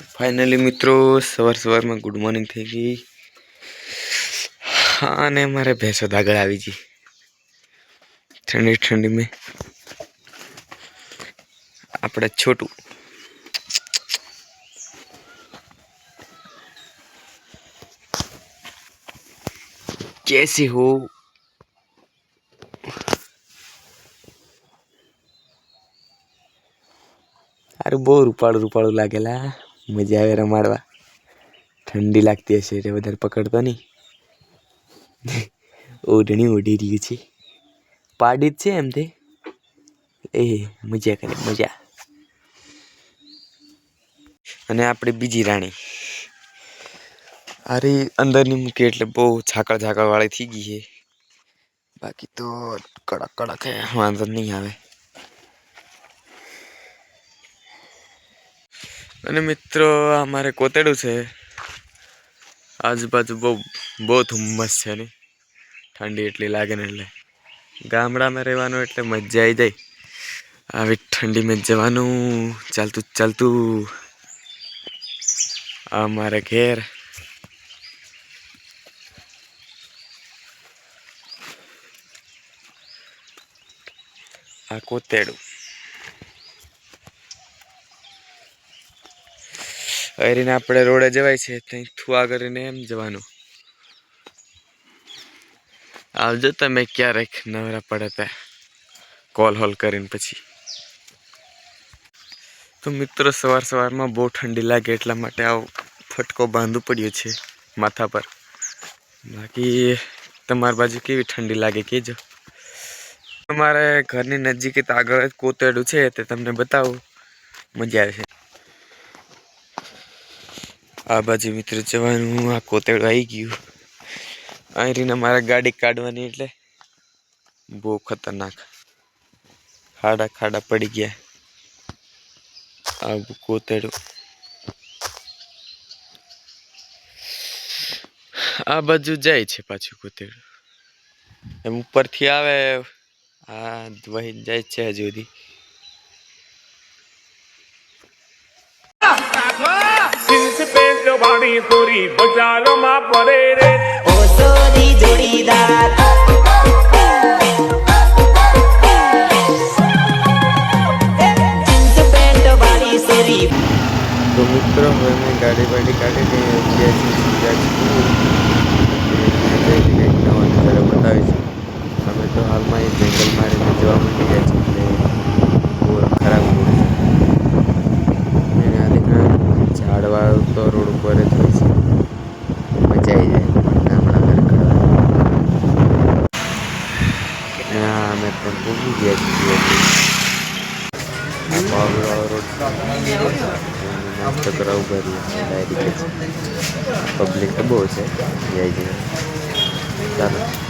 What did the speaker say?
Finally મિત્રો, સવાર સવારમાં ગુડ મોર્નિંગ થઈ ગઈ. હા, અને મારે ભેંસો આગળ આવી ગઈ. ઠંડી ઠંડી મેં. આપણે છોટું. કેસી હો? અરે બહુ રૂપાળું રૂપાળું લાગેલા. મજા આવે રમાડવા. ઠંડી લાગતી હશે એટલે વધારે પકડતો નહીં. ઓઢણી ઓઢી રહ્યું છે. પાડી જ છે એમ તે? એ, મજા કરે, મજા. અને આપણે બીજી રાણી. અરે, અંદરની મૂકી એટલે બહુ ઝાકળ વાળી થઈ ગઈ છે. બાકી તો કડક કડક વાંધો નહીં આવે. અને મિત્રો અમારે કોતેડું છે. આજુબાજુ બહુ બહુ ધુમ્મસ છે ને. ઠંડી એટલી લાગે ને એટલે. ગામડામાં રહેવાનું એટલે મજા આવી જાય. આવી ઠંડીમાં જવાનું. ચાલતું ચાલતું. અમારે ઘેર. આ કોતેડું. હરીને આપણે રોડે જવાય છે ત્યાં થુઆ કરીને એમ જવાનું. આવજો તમે ક્યારેક નવરા પડે ત્યાં કોલ હોલ કરીને પછી. તો મિત્રો, સવાર સવારમાં બહુ ઠંડી લાગે એટલા માટે આવો ફટકો બાંધવું પડ્યો છે માથા પર. બાકી તમારી બાજુ કેવી ઠંડી લાગે કહેજો અમારે ઘરની નજીક આગળ કોતરડું છે તે તમને બતાવું. મજા આવે છે. આ બાજુ મિત્ર જવાનું આ કોતેડું આવી ગયું. અહીં રહીને મારે ગાડી કાઢવાની એટલે બહુ ખતરનાક. ખાડા ખાડા પડી ગયા. આ કોતેડું. આ બાજુ જાય છે પાછું કોતેડું. એમ ઉપરથી આવે, આ વહી જાય છે હજુ સુધી. પેન્ટ સોરી બજારમાં પડે રે. ઓ સોરી જોડીદાર. તો મિત્રો હવે મેં ગાડી બાડી કાઢીને ગયા છીએ સીધા છીએ નવા નજારો બતાવીશું અમે તો હાલમાં એ જંગલમાં રહીને જોવા મળી ગયા છીએ એટલે બહુ ખરાબ રોડ છે અને આ રીતના ઝાડવાળ તો રોડ ઉપર જ હોય છે મજા આવી જાય ગામડા ઘર કરવા હા અમે ત્યાં પૂગી ગયા છીએ આ પાવડો રોડ નાસ્તો ઊભા પબ્લિક તો બહુ છે. જય જય. ચાલો.